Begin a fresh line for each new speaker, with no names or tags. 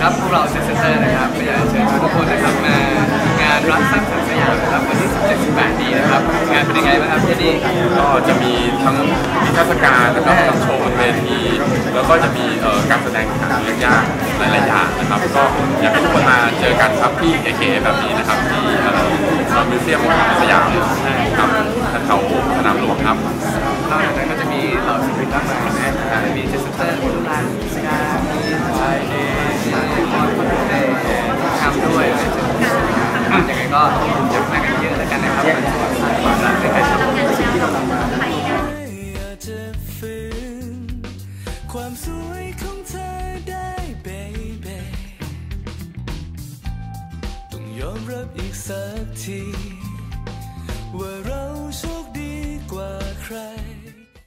ครับพวกเราเซนเซอร์นะครับอยากเชิญทุกคนนะครับมางานรักสร้างสรรค์สยามนะครับวันที่ 17 18นี้นะครับงานเป็นยังไงบ้างครับที่นี่
ก็จะมีทั้งนิทรศกาลแล้วก็ทั้งโชว์บนเวทีแล้วก็จะมีการแสดงต่างๆหลายๆอย่างนะครับ ก็อยากให้ทุกคนมาเจอกันครับที่เก๋ๆแบบนี้นะครับที่เอ่อมิวเซียมสยามครับทางเขาสนามหลวงครับ
นอกจากนั้นก็จะมีเหล่าศิลปินมากมายนะมีเซนเซอร์ทุกท่าน ก็เยอะมากเยอะแล้วกันนะครับมันเรา
ทความสวยของเธอได้เบบีต้องยอมรับอีกสักทีว่า